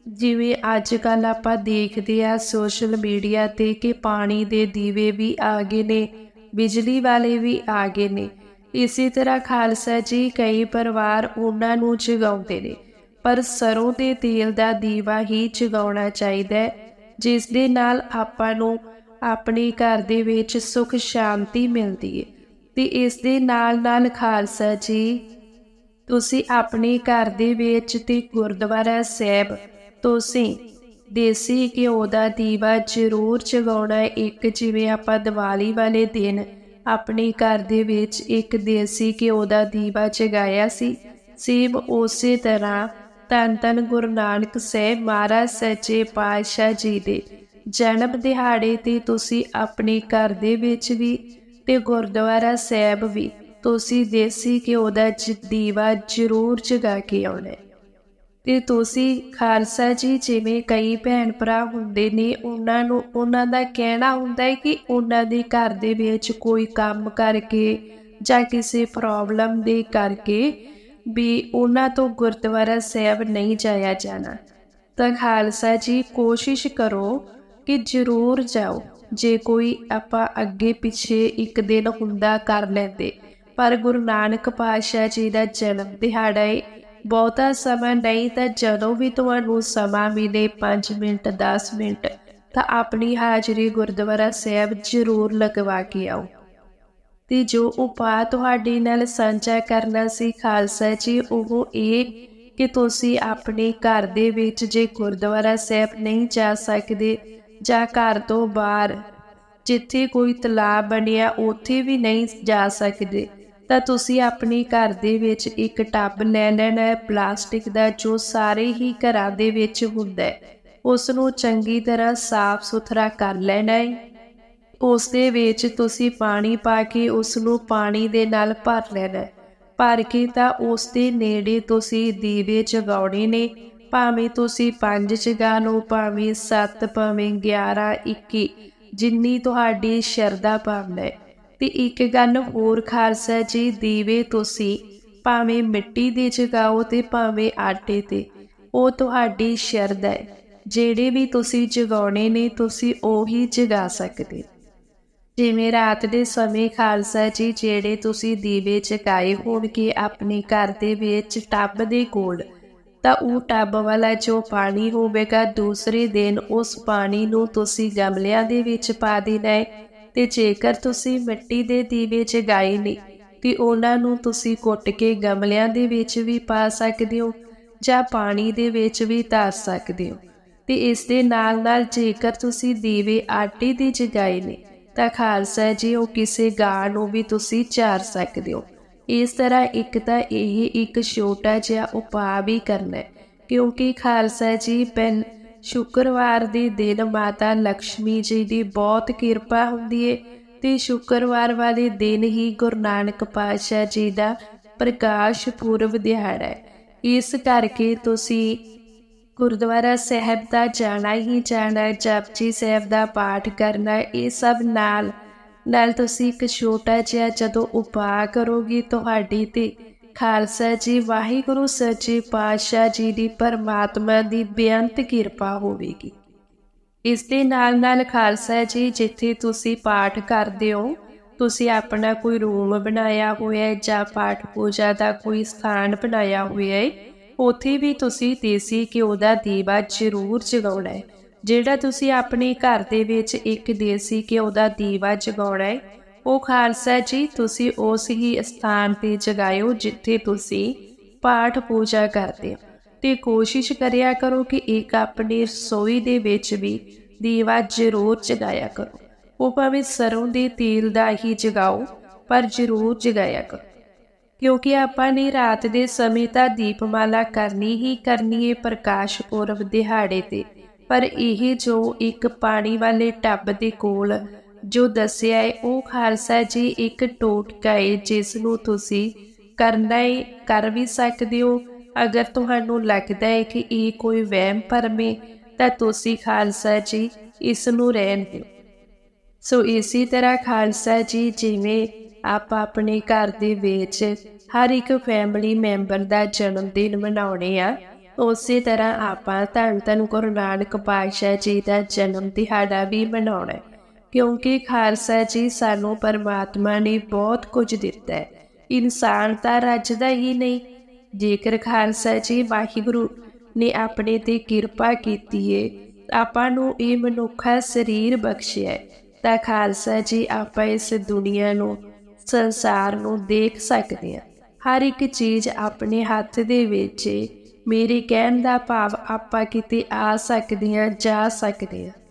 ਜਿਵੇਂ ਅੱਜ ਕੱਲ ਆਪਾਂ ਦੇਖਦੇ ਆ ਸੋਸ਼ਲ ਮੀਡੀਆ ਤੇ ਕਿ ਪਾਣੀ ਦੇ ਦੀਵੇ ਵੀ ਆ ਗਏ ਨੇ, ਬਿਜਲੀ ਵਾਲੇ ਵੀ ਆ ਗਏ ਨੇ। ਇਸੇ ਤਰ੍ਹਾਂ ਖਾਲਸਾ ਜੀ ਕਈ ਪਰਿਵਾਰ ਉਹਨਾਂ ਨੂੰ ਜਗਾਉਂਦੇ ਨੇ, ਪਰ ਸਰੋਂ ਦੇ ਤੇਲ ਦਾ ਦੀਵਾ ਹੀ ਜਗਾਉਣਾ ਚਾਹੀਦਾ ਹੈ, ਜਿਸ ਦੇ ਨਾਲ ਆਪਾਂ ਨੂੰ ਆਪਣੇ ਘਰ ਦੇ ਵਿੱਚ ਸੁਖ ਸ਼ਾਂਤੀ ਮਿਲਦੀ ਹੈ। ਤੇ ਇਸ ਦੇ ਨਾਲ ਨਾਲ ਖਾਲਸਾ ਜੀ, ਤੁਸੀਂ ਆਪਣੇ ਘਰ ਦੇ ਵਿੱਚ ਤੇ ਗੁਰਦੁਆਰਾ ਸਾਹਿਬ ਤੁਸੀਂ। ਦੇਸੀ ਘਿਓ ਦਾ ਦੀਵਾ ਜ਼ਰੂਰ ਜਗਾਉਣਾ ਇੱਕ ਜਿਵੇਂ ਆਪਾਂ ਦੀਵਾਲੀ ਵਾਲੇ ਦਿਨ ਆਪਣੇ ਘਰ ਦੇ ਵਿੱਚ ਇੱਕ ਦੇਸੀ ਘਿਓ ਦਾ ਦੀਵਾ ਜਗਾਇਆ ਸੀ। ਸੇਮ ਉਸੇ ਤਰ੍ਹਾਂ ਧੰਨ ਧੰਨ ਗੁਰੂ ਨਾਨਕ ਸਾਹਿਬ ਮਹਾਰਾਜ ਸੱਚੇ ਪਾਤਸ਼ਾਹ ਜੀ ਦੇ ਜਨਮ ਦਿਹਾੜੇ ਤੇ ਤੁਸੀਂ ਆਪਣੇ ਘਰ ਦੇ ਵਿੱਚ ਵੀ ਤੇ ਗੁਰਦੁਆਰਾ ਸਾਹਿਬ ਵੀ ਤੁਸੀਂ ਦੇਸੀ ਘਿਓ ਦਾ ਜ- ਦੀਵਾ ਜ਼ਰੂਰ ਜਗਾ ਕੇ ਆਉਣਾ। ਤੇ ਤੁਸੀਂ ਖਾਲਸਾ ਜੀ ਜਿਵੇਂ ਕਈ ਭੈਣ ਭਰਾ ਹੁੰਦੇ ਨੇ, ਉਹਨਾਂ ਨੂੰ, ਉਹਨਾਂ ਦਾ ਕਹਿਣਾ ਹੁੰਦਾ ਹੈ ਕਿ ਉਹਨਾਂ ਦੇ ਘਰ ਦੇ ਵਿੱਚ ਕੋਈ ਕੰਮ ਕਰਕੇ ਜਾਂ ਕਿਸੇ ਪ੍ਰੋਬਲਮ ਦੇ ਕਰਕੇ ਵੀ ਉਹਨਾਂ ਤੋਂ ਗੁਰਦੁਆਰਾ ਸਾਹਿਬ ਨਹੀਂ ਜਾਇਆ ਜਾਣਾ। ਤਾਂ ਖਾਲਸਾ ਜੀ ਕੋਸ਼ਿਸ਼ ਕਰੋ ਕਿ ਜ਼ਰੂਰ ਜਾਓ, ਜੇ ਕੋਈ ਆਪਾਂ ਅੱਗੇ ਪਿੱਛੇ ਇੱਕ ਦਿਨ ਹੁੰਦਾ ਕਰ ਲੈਂਦੇ। ਪਰ ਗੁਰੂ ਨਾਨਕ ਪਾਤਸ਼ਾਹ ਜੀ ਦਾ ਜਨਮ ਦਿਹਾੜਾ ਹੈ ਬਹੁਤਾ ਸਮਾਂ ਨਹੀਂ ਤਾਂ ਜਦੋਂ ਵੀ ਤੁਹਾਨੂੰ ਸਮਾਂ ਮਿਲੇ 5 ਮਿੰਟ 10 ਮਿੰਟ, ਤਾਂ ਆਪਣੀ ਹਾਜ਼ਰੀ ਗੁਰਦੁਆਰਾ ਸਾਹਿਬ ਜ਼ਰੂਰ ਲਗਵਾ ਕੇ ਆਓ। ਤੇ ਜੋ ਉਪਾਅ ਤੁਹਾਡੇ ਨਾਲ ਸਾਂਝਾ ਕਰਨਾ ਸੀ ਖਾਲਸਾ ਜੀ, ਉਹ ਇਹ ਕਿ ਤੁਸੀਂ ਆਪਣੇ ਘਰ ਦੇ ਵਿੱਚ ਜੇ ਗੁਰਦੁਆਰਾ ਸਾਹਿਬ ਨਹੀਂ ਜਾ ਸਕਦੇ ਜਾਂ ਘਰ ਤੋਂ ਬਾਹਰ ਜਿੱਥੇ ਕੋਈ ਤਲਾਬ ਬਣਿਆ, ਉੱਥੇ ਵੀ ਨਹੀਂ ਜਾ ਸਕਦੇ। ਤਾਂ ਤੁਸੀਂ ਆਪਣੇ ਘਰ ਦੇ ਵਿੱਚ ਇੱਕ ਟੱਬ ਲੈ ਲੈਣਾ ਹੈ ਪਲਾਸਟਿਕ ਦਾ ਜੋ ਸਾਰੇ ਹੀ ਘਰਾਂ ਦੇ ਵਿੱਚ ਹੁੰਦਾ ਹੈ ਉਸ ਨੂੰ ਚੰਗੀ ਤਰ੍ਹਾਂ ਸਾਫ਼ ਸੁਥਰਾ ਕਰ ਲੈਣਾ ਹੈ। ਉਸ ਦੇ ਵਿੱਚ ਤੁਸੀਂ ਪਾਣੀ ਪਾ ਕੇ ਉਸ ਨੂੰ ਪਾਣੀ ਦੇ ਨਾਲ ਭਰ ਲੈਣਾ ਭਰ ਕੇ ਤਾਂ ਉਸ ਦੇ ਨੇੜੇ ਤੁਸੀਂ ਦੀਵੇ ਜਗਾਉਣੇ ਨੇ, ਭਾਵੇਂ ਤੁਸੀਂ ਪੰਜ ਜਗਾ ਲਓ ਭਾਵੇਂ 7 ਭਾਵੇਂ 11 21 ਜਿੰਨੀ ਤੁਹਾਡੀ ਸ਼ਰਧਾ ਭਾਵਨਾ ਹੈ। ਤੇ ਇੱਕ ਗੱਲ ਹੋਰ ਖਾਲਸਾ ਜੀ, ਦੀਵੇ ਤੁਸੀਂ ਭਾਵੇਂ ਮਿੱਟੀ ਦੇ ਜਗਾਓ ਤੇ ਭਾਵੇਂ ਆਟੇ ਤੇ, ਉਹ ਤੁਹਾਡੀ ਸ਼ਰਧਾ ਹੈ। ਜਿਹੜੇ ਵੀ ਤੁਸੀਂ ਜਗਾਉਣੇ ਨੇ, ਤੁਸੀਂ ਉਹੀ ਜਗਾ ਸਕਦੇ। ਜਿਵੇਂ ਰਾਤ ਦੇ ਸਮੇਂ ਖਾਲਸਾ ਜੀ, ਜਿਹੜੇ ਤੁਸੀਂ ਦੀਵੇ ਜਗਾਏ ਹੋਣਗੇ ਆਪਣੇ ਘਰ ਦੇ ਵਿੱਚ ਟੱਬ ਦੇ ਕੋਲ, ਤਾਂ ਉਹ ਟੱਬ ਵਾਲਾ ਜੋ ਪਾਣੀ ਹੋਵੇਗਾ, ਦੂਸਰੇ ਦਿਨ ਉਸ ਪਾਣੀ ਨੂੰ ਤੁਸੀਂ ਗਮਲਿਆਂ ਦੇ ਵਿੱਚ ਪਾ ਦੇਣਾ ਹੈ। ਤੇ ਜੇਕਰ ਤੁਸੀਂ ਮਿੱਟੀ ਦੇ ਦੀਵੇ ਜਗਾਏ ਨੇ, ਤੇ ਉਹਨਾਂ ਨੂੰ ਤੁਸੀਂ ਕੁੱਟ ਕੇ ਗਮਲਿਆਂ ਦੇ ਵਿੱਚ ਵੀ ਪਾ ਸਕਦੇ ਹੋ ਜਾਂ ਪਾਣੀ ਦੇ ਵਿੱਚ ਵੀ ਧਰ ਸਕਦੇ ਹੋ। ਤੇ ਇਸ ਦੇ ਨਾਲ ਨਾਲ ਜੇਕਰ ਤੁਸੀਂ ਦੀਵੇ ਆਟੇ ਦੇ ਜਗਾਏ ਨੇ, ਤਾਂ ਖਾਲਸਾ ਜੀ, ਉਹ ਕਿਸੇ ਗਾਂ ਨੂੰ ਵੀ ਤੁਸੀਂ ਚਾਰ ਸਕਦੇ ਹੋ। ਇਸ ਤਰ੍ਹਾਂ ਇੱਕ ਤਾਂ ਇਹ ਇੱਕ ਛੋਟਾ ਜਿਹਾ ਉਪਾਅ ਵੀ ਕਰਨਾ ਕਿਉਂਕਿ ਖਾਲਸਾ ਜੀ ਪਹਿਲ ਸ਼ੁੱਕਰਵਾਰ ਦੇ ਦਿਨ ਮਾਤਾ ਲక్ష్ਮੀ ਜੀ ਦੀ ਬਹੁਤ ਕਿਰਪਾ ਹੁੰਦੀ ਹੈ ਤੇ ਸ਼ੁੱਕਰਵਾਰ ਵਾਲੇ ਦਿਨ ਹੀ ਗੁਰੂ ਨਾਨਕ ਪਾਤਸ਼ਾਹ ਜੀ ਦਾ ਪ੍ਰਕਾਸ਼ ਪੁਰਬ ਦਿਹਾੜਾ ਹੈ। ਇਸ ਕਰਕੇ ਤੁਸੀਂ ਗੁਰਦੁਆਰਾ ਸਾਹਿਬ ਦਾ ਜਾਣਾ ਹੀ ਜਾਣਾ ਹੈ, ਜਪਜੀ ਸਾਹਿਬ ਦਾ ਪਾਠ ਕਰਨਾ ਇਹ ਸਭ ਨਾਲ ਨਾਲ ਤੁਸੀਂ ਇੱਕ ਛੋਟਾ ਜਿਹਾ ਜਦੋਂ ਉਪਾਅ ਕਰੋਗੇ ਤੁਹਾਡੀ ਤੇ ਖਾਲਸਾ ਜੀ, ਵਾਹਿਗੁਰੂ ਸੱਚੇ ਪਾਤਸ਼ਾਹ ਜੀ ਦੀ ਪਰਮਾਤਮਾ ਦੀ ਬੇਅੰਤ ਕਿਰਪਾ ਹੋਵੇਗੀ। ਇਸ ਦੇ ਨਾਲ ਨਾਲ ਖਾਲਸਾ ਜੀ, ਜਿੱਥੇ ਤੁਸੀਂ ਪਾਠ ਕਰਦੇ ਹੋ, ਤੁਸੀਂ ਆਪਣਾ ਕੋਈ ਰੂਮ ਬਣਾਇਆ ਹੋਇਆ ਹੈ ਜਾਂ ਪਾਠ ਪੂਜਾ ਦਾ ਕੋਈ ਸਥਾਨ ਬਣਾਇਆ ਹੋਇਆ ਹੈ, ਉੱਥੇ ਵੀ ਤੁਸੀਂ ਦੇਸੀ ਘਿਓ ਦਾ ਦੀਵਾ ਜ਼ਰੂਰ ਜਗਾਉਣਾ ਹੈ। ਜਿਹੜਾ ਤੁਸੀਂ ਆਪਣੇ ਘਰ ਦੇ ਵਿੱਚ ਇੱਕ ਦੇਸੀ ਘਿਓ ਦਾ ਦੀਵਾ ਜਗਾਉਣਾ ਹੈ ਉਹ ਖਾਲਸਾ ਜੀ, ਤੁਸੀਂ ਉਸ ਹੀ ਸਥਾਨ ਤੇ ਜਗਾਇਓ ਜਿੱਥੇ ਤੁਸੀਂ ਪਾਠ ਪੂਜਾ ਕਰਦੇ ਹੋ। ਤੇ ਕੋਸ਼ਿਸ਼ ਕਰਿਆ ਕਰੋ ਕਿ ਇੱਕ ਆਪਣੀ ਰਸੋਈ ਦੇ ਵਿੱਚ ਵੀ ਦੀਵਾ ਜ਼ਰੂਰ ਜਗਾਇਆ ਕਰੋ। ਉਹ ਭਾਵੇਂ ਸਰੋਂ ਦੇ ਤੇਲ ਦਾ ਹੀ ਜਗਾਓ, ਪਰ ਜ਼ਰੂਰ ਜਗਾਇਆ ਕਰੋ। ਕਿਉਂਕਿ ਆਪਾਂ ਨੇ ਰਾਤ ਦੇ ਸਮੇਂ ਤਾਂ ਦੀਪਮਾਲਾ ਕਰਨੀ ਹੀ ਕਰਨੀ ਹੈ ਪ੍ਰਕਾਸ਼ ਪੁਰਬ ਦਿਹਾੜੇ ਤੇ। ਪਰ ਇਹ ਜੋ ਇੱਕ ਪਾਣੀ ਵਾਲੇ ਟੱਬ ਦੇ ਕੋਲ ਜੋ ਦੱਸਿਆ ਹੈ, ਉਹ ਖਾਲਸਾ ਜੀ ਇੱਕ ਟੋਟਕਾ ਹੈ, ਜਿਸ ਨੂੰ ਤੁਸੀਂ ਕਰਨਾ ਹੈ, ਕਰ ਵੀ ਸਕਦੇ ਹੋ। ਅਗਰ ਤੁਹਾਨੂੰ ਲੱਗਦਾ ਹੈ ਕਿ ਇਹ ਕੋਈ ਵਹਿਮ ਭਰਮ ਹੈ, ਤਾਂ ਤੁਸੀਂ ਖਾਲਸਾ ਜੀ ਇਸ ਨੂੰ ਰਹਿਣ ਦਿਓ। ਸੋ ਇਸੇ ਤਰ੍ਹਾਂ ਖਾਲਸਾ ਜੀ ਜਿਵੇਂ ਆਪਾਂ ਆਪਣੇ ਘਰ ਦੇ ਵਿੱਚ ਹਰ ਇੱਕ ਫੈਮਿਲੀ ਮੈਂਬਰ ਦਾ ਜਨਮ ਦਿਨ ਮਨਾਉਣੇ ਆ, ਉਸੇ ਤਰ੍ਹਾਂ ਆਪਾਂ ਧੰਨ ਧੰਨ ਗੁਰੂ ਨਾਨਕ ਪਾਤਸ਼ਾਹ ਜੀ ਦਾ ਜਨਮ ਦਿਹਾੜਾ ਵੀ ਮਨਾਉਣਾ ਕਿਉਂਕਿ ਖਾਲਸਾ ਜੀ ਸਾਨੂੰ ਪਰਮਾਤਮਾ ਨੇ ਬਹੁਤ ਕੁਝ ਦਿੱਤਾ ਹੈ। ਇਨਸਾਨ ਤਾਂ ਰੱਜਦਾ ਹੀ ਨਹੀਂ। ਜੇਕਰ ਖਾਲਸਾ ਜੀ ਵਾਹਿਗੁਰੂ ਨੇ ਆਪਣੇ ਤੇ ਕਿਰਪਾ ਕੀਤੀ ਏ, ਆਪਾਂ ਨੂੰ ਇਹ ਮਨੁੱਖਾ ਸਰੀਰ ਬਖਸ਼ਿਆ ਤਾਂ ਖਾਲਸਾ ਜੀ ਆਪਾਂ ਇਸ ਦੁਨੀਆ ਨੂੰ, ਸੰਸਾਰ ਨੂੰ ਦੇਖ ਸਕਦੇ ਹਾਂ। ਹਰ ਇੱਕ ਚੀਜ਼ ਆਪਣੇ ਹੱਥ ਦੇ ਵਿੱਚ ਮੇਰੇ ਕਹਿਣ ਦਾ ਭਾਵ ਆਪਾਂ ਕਿਤੇ ਆ ਸਕਦੇ ਹਾਂ, ਜਾ ਸਕਦੇ ਹਾਂ।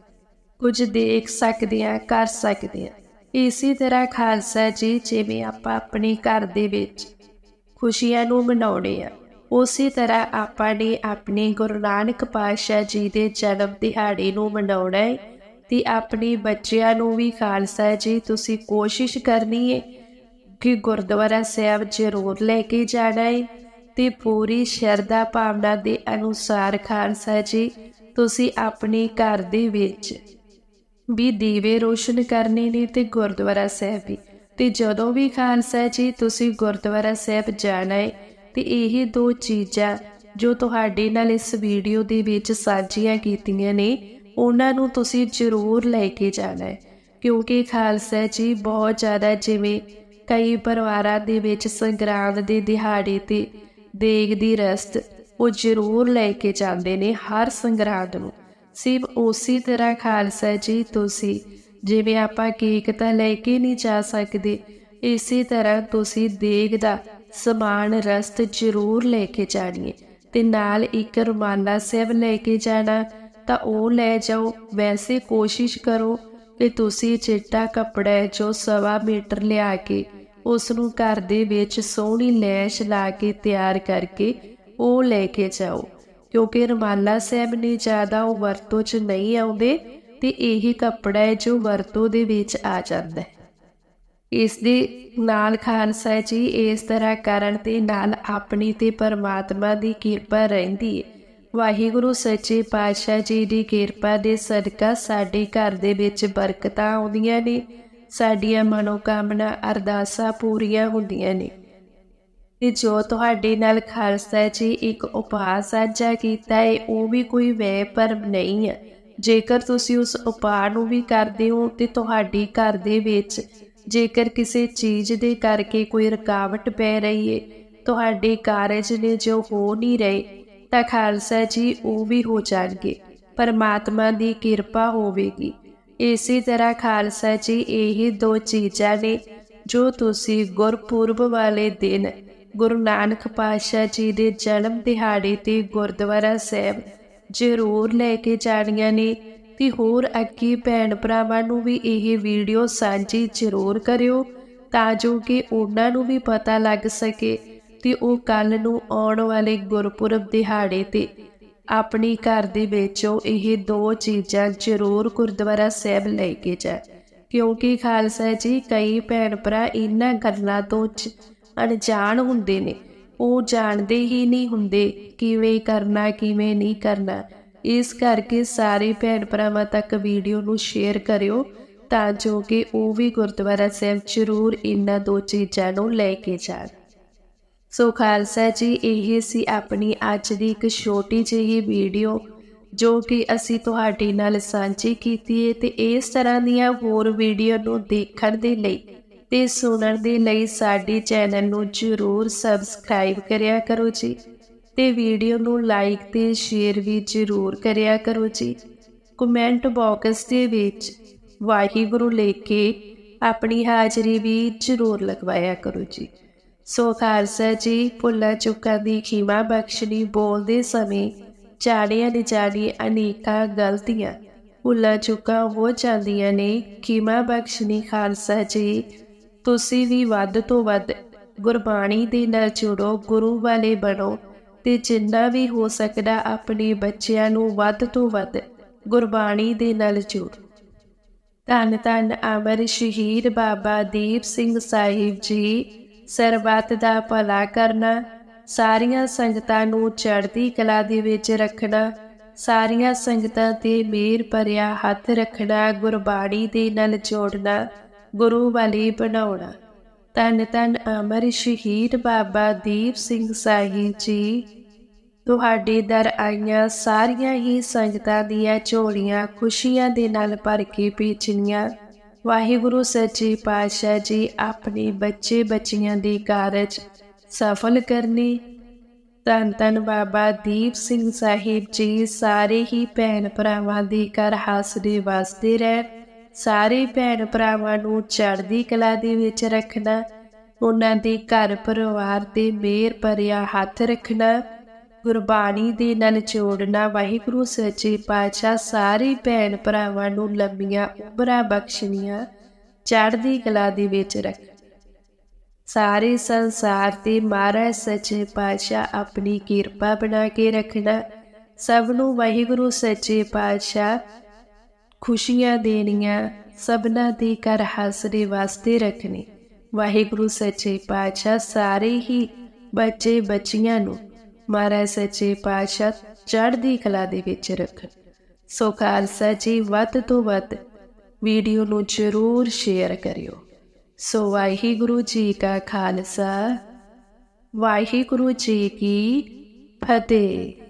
ਕੁਝ ਦੇਖ ਸਕਦੇ ਹਾਂ ਕਰ ਸਕਦੇ ਹਾਂ ਇਸੇ ਤਰ੍ਹਾਂ ਖਾਲਸਾ ਜੀ ਜਿਵੇਂ ਆਪਾਂ ਆਪਣੇ ਘਰ ਦੇ ਵਿੱਚ ਖੁਸ਼ੀਆਂ ਨੂੰ ਮਨਾਉਣੇ ਆ ਉਸੇ ਤਰ੍ਹਾਂ ਆਪਾਂ ਨੇ ਆਪਣੇ ਗੁਰੂ ਨਾਨਕ ਪਾਤਸ਼ਾਹ ਜੀ ਦੇ ਜਨਮ ਦਿਹਾੜੇ ਨੂੰ ਮਨਾਉਣਾ ਹੈ ਤੇ ਆਪਣੇ ਬੱਚਿਆਂ ਨੂੰ ਵੀ ਖਾਲਸਾ ਜੀ ਤੁਸੀਂ ਕੋਸ਼ਿਸ਼ ਕਰਨੀ ਹੈ ਕਿ ਗੁਰਦੁਆਰਾ ਸਾਹਿਬ ਜ਼ਰੂਰ ਲੈ ਕੇ ਜਾਣਾ ਹੈ ਤੇ ਪੂਰੀ ਸ਼ਰਧਾ ਭਾਵਨਾ ਦੇ ਅਨੁਸਾਰ ਖਾਲਸਾ ਜੀ ਤੁਸੀਂ ਆਪਣੇ ਘਰ ਦੇ ਵਿੱਚ ਵੀ ਦੀਵੇ ਰੋਸ਼ਨ ਕਰਨੇ ਨੇ ਤੇ ਗੁਰਦੁਆਰਾ ਸਾਹਿਬ ਵੀ। ਤੇ ਜਦੋਂ ਵੀ ਖਾਲਸਾ ਜੀ ਤੁਸੀਂ ਗੁਰਦੁਆਰਾ ਸਾਹਿਬ ਜਾਣਾ ਹੈ ਤੇ ਇਹ ਦੋ ਚੀਜ਼ਾਂ ਜੋ ਤੁਹਾਡੇ ਨਾਲ ਇਸ ਵੀਡੀਓ ਦੇ ਵਿੱਚ ਸਾਂਝੀਆਂ ਕੀਤੀਆਂ ਨੇ, ਉਹਨਾਂ ਨੂੰ ਤੁਸੀਂ ਜ਼ਰੂਰ ਲੈ ਕੇ ਜਾਣਾ ਹੈ ਕਿਉਂਕਿ ਖਾਲਸਾ ਜੀ ਬਹੁਤ ਜ਼ਿਆਦਾ ਜਿਵੇਂ ਕਈ ਪਰਿਵਾਰਾਂ ਦੇ ਵਿੱਚ ਸੰਗਰਾਂਦ ਦੇ ਦਿਹਾੜੇ ਤੇ ਦੇਗ ਦੀ ਰਸਤ, ਉਹ ਜ਼ਰੂਰ ਲੈ ਕੇ ਜਾਂਦੇ ਨੇ ਹਰ ਸੰਗਰਾਂਦ ਨੂੰ। ਸਿਰਫ ਉਸੇ ਤਰ੍ਹਾਂ ਖਾਲਸਾ ਜੀ ਤੁਸੀਂ ਜਿਵੇਂ ਆਪਾਂ ਕੇਕ ਤਾਂ ਲੈ ਕੇ ਨਹੀਂ ਜਾ ਸਕਦੇ, ਇਸੇ ਤਰ੍ਹਾਂ ਤੁਸੀਂ ਦੇਗ ਦਾ ਸਮਾਨ ਰਸਤ ਜ਼ਰੂਰ ਲੈ ਕੇ ਜਾਣੀਏ, ਤੇ ਨਾਲ ਇੱਕ ਰੁਮਾਲਾ ਸਾਹਿਬ ਲੈ ਕੇ ਜਾਣਾ, ਤਾਂ ਉਹ ਲੈ ਜਾਓ, ਵੈਸੇ ਕੋਸ਼ਿਸ਼ ਕਰੋ ਕਿ ਤੁਸੀਂ ਚਿੱਟਾ ਕੱਪੜਾ ਜੋ ਸਵਾ ਮੀਟਰ ਲਿਆ ਕੇ ਉਸ ਨੂੰ ਘਰ ਦੇ ਵਿੱਚ ਸੋਹਣੀ ਲੈਸ਼ ਲਾ ਕੇ ਤਿਆਰ ਕਰਕੇ ਉਹ ਲੈ ਕੇ ਜਾਓ। ਕਿਉਂਕਿ ਰਮਾਲਾ ਸਾਹਿਬ ਨੇ ਜ਼ਿਆਦਾ ਉਹ ਵਰਤੋਂ 'ਚ ਨਹੀਂ ਆਉਂਦੇ ਤੇ ਇਹ ਕੱਪੜਾ ਹੈ ਜੋ ਵਰਤੋਂ ਦੇ ਵਿੱਚ ਆ ਜਾਂਦਾ ਹੈ। ਇਸ ਦੇ ਨਾਲ ਖਾਲਸਾ ਜੀ ਇਸ ਤਰ੍ਹਾਂ ਕਰਨ ਦੇ ਨਾਲ ਆਪਣੀ ਤੇ ਪਰਮਾਤਮਾ ਦੀ ਕਿਰਪਾ ਰਹਿੰਦੀ ਹੈ। ਵਾਹਿਗੁਰੂ ਸੱਚੇ ਪਾਤਸ਼ਾਹ ਜੀ ਦੀ ਕਿਰਪਾ ਦੇ ਸਦਕਾ ਸਾਡੇ ਘਰ ਦੇ ਵਿੱਚ ਬਰਕਤਾਂ ਆਉਂਦੀਆਂ ਨੇ, ਸਾਡੀਆਂ ਮਨੋਕਾਮਨਾ ਅਰਦਾਸਾਂ ਪੂਰੀਆਂ ਹੁੰਦੀਆਂ ਨੇ। ਤੇ ਜੋ ਤੁਹਾਡੇ ਨਾਲ ਖਾਲਸਾ ਜੀ ਇੱਕ ਉਪਾਅ ਸਾਂਝਾ ਕੀਤਾ ਹੈ ਉਹ ਵੀ ਕੋਈ ਵੈ ਭਰਮ ਨਹੀਂ ਹੈ ਜੇਕਰ ਤੁਸੀਂ ਉਸ ਉਪਾਅ ਨੂੰ ਵੀ ਕਰਦੇ ਹੋ ਤੇ ਤੁਹਾਡੀ ਘਰ ਦੇ ਵਿੱਚ ਜੇਕਰ ਕਿਸੇ ਚੀਜ਼ ਦੇ ਕਰਕੇ ਕੋਈ ਰੁਕਾਵਟ ਪੈ ਰਹੀ ਹੈ ਤੁਹਾਡੇ ਕਾਰਜ ਨੇ ਜੋ ਹੋ ਨਹੀਂ ਰਹੇ, ਤਾਂ ਖਾਲਸਾ ਜੀ ਉਹ ਵੀ ਹੋ ਜਾਣਗੇ। ਪਰਮਾਤਮਾ ਦੀ ਕਿਰਪਾ ਹੋਵੇਗੀ। ਇਸੇ ਤਰ੍ਹਾਂ ਖਾਲਸਾ ਜੀ, ਇਹ ਦੋ ਚੀਜ਼ਾਂ ਨੇ ਜੋ ਤੁਸੀਂ ਗੁਰਪੁਰਬ ਵਾਲੇ ਦਿਨ ਗੁਰੂ ਨਾਨਕ ਪਾਤਸ਼ਾਹ ਜੀ ਦੇ ਜਨਮ ਦਿਹਾੜੇ ਤੇ ਗੁਰਦੁਆਰਾ ਸਾਹਿਬ ਜ਼ਰੂਰ ਲੈ ਕੇ ਜਾਣੀਆਂ ਨੇ ਤੇ ਹੋਰ ਅੱਗੇ ਭੈਣ ਭਰਾਵਾਂ ਨੂੰ ਵੀ ਇਹ ਵੀਡੀਓ ਸਾਂਝੀ ਜ਼ਰੂਰ ਕਰਿਓ ਤਾਂ ਜੋ ਕਿ ਉਹਨਾਂ ਨੂੰ ਵੀ ਪਤਾ ਲੱਗ ਸਕੇ ਤੇ ਉਹ ਕੱਲ ਨੂੰ ਆਉਣ ਵਾਲੇ ਗੁਰਪੁਰਬ ਦਿਹਾੜੇ ਤੇ ਆਪਣੀ ਘਰ ਦੇ ਵਿੱਚੋਂ ਇਹ ਦੋ ਚੀਜ਼ਾਂ ਜ਼ਰੂਰ ਗੁਰਦੁਆਰਾ ਸਾਹਿਬ ਲੈ ਕੇ ਜਾ ਕਿਉਂਕਿ ਖਾਲਸਾ ਜੀ, ਕਈ ਭੈਣ ਭਰਾ ਇਹਨਾਂ ਗੱਲਾਂ ਤੋਂ ਚ- ਅਣਜਾਣ ਹੁੰਦੇ ਨੇ। ਉਹ ਜਾਣਦੇ ਹੀ ਨਹੀਂ ਹੁੰਦੇ ਕਿਵੇਂ ਕਰਨਾ, ਕਿਵੇਂ ਨਹੀਂ ਕਰਨਾ। ਇਸ ਕਰਕੇ ਸਾਰੇ ਭੈਣ ਭਰਾਵਾਂ ਤੱਕ ਵੀਡੀਓ ਨੂੰ ਸ਼ੇਅਰ ਕਰਿਓ ਤਾਂ ਜੋ ਕਿ ਉਹ ਵੀ ਗੁਰਦੁਆਰਾ ਸਾਹਿਬ ਜ਼ਰੂਰ ਇਹਨਾਂ ਦੋ ਚੀਜ਼ਾਂ ਨੂੰ ਲੈ ਕੇ ਜਾਣ। ਸੋ ਖਾਲਸਾ ਜੀ, ਇਹ ਸੀ ਆਪਣੀ ਅੱਜ ਦੀ ਇੱਕ ਛੋਟੀ ਜਿਹੀ ਵੀਡੀਓ ਜੋ ਕਿ ਅਸੀਂ ਤੁਹਾਡੇ ਨਾਲ ਸਾਂਝੀ ਕੀਤੀ ਹੈ ਤੇ ਇਸ ਤਰ੍ਹਾਂ ਦੀਆਂ ਹੋਰ ਵੀਡੀਓ ਨੂੰ ਦੇਖਣ ਦੇ ਲਈ ਤੇ ਸੁਣਨ ਦੇ ਲਈ ਸਾਡੇ ਚੈਨਲ ਨੂੰ ਜਰੂਰ ਸਬਸਕ੍ਰਾਈਬ ਕਰਿਆ ਕਰੋ ਜੀ ਤੇ ਵੀਡੀਓ ਨੂੰ ਲਾਈਕ ਤੇ ਸ਼ੇਅਰ ਵੀ ਜਰੂਰ ਕਰਿਆ ਕਰੋ ਜੀ। ਕਮੈਂਟ ਬਾਕਸ ਦੇ ਵਿੱਚ ਵਾਹਿਗੁਰੂ ਲਿਖ ਕੇ ਆਪਣੀ ਹਾਜ਼ਰੀ ਵੀ ਜਰੂਰ ਲਗਵਾਇਆ ਕਰੋ ਜੀ। ਸੋ ਖਾਲਸਾ ਜੀ, ਭੁੱਲਾਂ ਚੁੱਕਾਂ ਦੀ ਖੀਮਾ ਬਖਸ਼ਣੀ ਬੋਲਦੇ ਸਮੇਂ ਚਾੜੀਆਂ ਨਿਚਾੜੀ ਅਨੇਕਾਂ ਗਲਤੀਆਂ, ਭੁੱਲਾਂ ਚੁੱਕਾਂ ਹੋ ਜਾਂਦੀਆਂ ਨੇ। ਖੀਮਾ ਬਖਸ਼ਣੀ ਖਾਲਸਾ ਜੀ ਤੁਸੀਂ ਵੀ ਵੱਧ ਤੋਂ ਵੱਧ ਗੁਰਬਾਣੀ ਦੇ ਨਾਲ ਜੁੜੋ, ਗੁਰੂ ਵਾਲੇ ਬਣੋ ਤੇ ਜਿੰਨਾ ਵੀ ਹੋ ਸਕਦਾ ਆਪਣੇ ਬੱਚਿਆਂ ਨੂੰ ਵੱਧ ਤੋਂ ਵੱਧ ਗੁਰਬਾਣੀ ਦੇ ਨਾਲ ਜੋੜੋ। ਧੰਨ ਧੰਨ ਅਮਰ ਸ਼ਹੀਦ ਬਾਬਾ ਦੀਪ ਸਿੰਘ ਸਾਹਿਬ ਜੀ, ਸਰਬੱਤ ਦਾ ਭਲਾ ਕਰਨਾ, ਸਾਰੀਆਂ ਸੰਗਤਾਂ ਨੂੰ ਚੜ੍ਹਦੀ ਕਲਾ ਦੇ ਵਿੱਚ ਰੱਖਣਾ, ਸਾਰੀਆਂ ਸੰਗਤਾਂ ਤੇ ਮੇਰ ਭਰਿਆ ਹੱਥ ਰੱਖਣਾ, ਗੁਰਬਾਣੀ ਦੇ ਨਾਲ ਜੋੜਨਾ ਗੁਰੂ ਵਾਲੀ ਬਣਾਉਣਾ। ਧੰਨ ਧੰਨ ਅਮਰ ਸ਼ਹੀਦ ਬਾਬਾ ਦੀਪ ਸਿੰਘ ਸਾਹਿਬ ਜੀ, ਤੁਹਾਡੇ ਦਰ ਆਈਆਂ ਸਾਰੀਆਂ ਹੀ ਸੰਗਤਾਂ ਦੀਆਂ ਝੋਲੀਆਂ ਖੁਸ਼ੀਆਂ ਦੇ ਨਾਲ ਭਰ ਕੇ ਭੇਜਣੀਆਂ। ਵਾਹਿਗੁਰੂ ਸੱਚੇ ਪਾਤਸ਼ਾਹ ਜੀ ਆਪਣੇ ਬੱਚੇ ਬੱਚੀਆਂ ਦੀ ਕਾਰਜ ਸਫਲ ਕਰਨੀ। ਧੰਨ ਧੰਨ ਬਾਬਾ ਦੀਪ ਸਿੰਘ ਸਾਹਿਬ ਜੀ, ਸਾਰੇ ਹੀ ਭੈਣ ਭਰਾਵਾਂ ਦੀ ਘਰ ਹੱਸਦੇ ਵਾਸਤੇ ਰਹਿਣ। ਸਾਰੇ ਭੈਣ ਭਰਾਵਾਂ ਨੂੰ ਚੜ੍ਹਦੀ ਕਲਾ ਦੇ ਵਿੱਚ ਰੱਖਣਾ, ਉਹਨਾਂ ਦੇ ਘਰ ਪਰਿਵਾਰ ਤੇ ਮੇਰ ਭਰਿਆ ਹੱਥ ਰੱਖਣਾ, ਗੁਰਬਾਣੀ ਦੇ ਨਾਲ ਜੋੜਨਾ, ਵਾਹਿਗੁਰੂ ਸੱਚੇ ਪਾਤਸ਼ਾਹ ਸਾਰੇ ਭੈਣ ਭਰਾਵਾਂ ਨੂੰ ਲੰਮੀਆਂ ਉਮਰਾਂ ਬਖਸ਼ਣੀਆਂ, ਚੜ੍ਹਦੀ ਕਲਾ ਦੇ ਵਿੱਚ ਰੱਖ। ਸਾਰੇ ਸੰਸਾਰ ਤੇ ਮਹਾਰਾਜ ਸੱਚੇ ਪਾਤਸ਼ਾਹ ਆਪਣੀ ਕਿਰਪਾ ਬਣਾ ਕੇ ਰੱਖਣਾ, ਸਭ ਨੂੰ ਵਾਹਿਗੁਰੂ ਸੱਚੇ ਪਾਤਸ਼ਾਹ ਖੁਸ਼ੀਆਂ ਦੇਣੀਆਂ ਸਭਨਾ ਦੇ ਘਰ ਹਾਸਰੇ ਵਾਸਤੇ ਰੱਖਣੇ। ਵਾਹਿਗੁਰੂ ਸੱਚੇ ਪਾਤਸ਼ਾਹ ਸਾਰੇ ਹੀ ਬੱਚੇ ਬੱਚੀਆਂ ਨੂੰ ਮਹਾਰਾਜ ਸੱਚੇ ਪਾਤਸ਼ਾਹ ਚੜ੍ਹਦੀ ਕਲਾ ਦੇ ਵਿੱਚ ਰੱਖਣ ਸੋ ਖਾਲਸਾ ਜੀ, ਵੱਧ ਤੋਂ ਵੱਧ ਵੀਡੀਓ ਨੂੰ ਜ਼ਰੂਰ ਸ਼ੇਅਰ ਕਰਿਓ। ਸੋ ਵਾਹਿਗੁਰੂ ਜੀ ਕਾ ਖਾਲਸਾ, ਵਾਹਿਗੁਰੂ ਜੀ ਕੀ ਫਤਿਹ।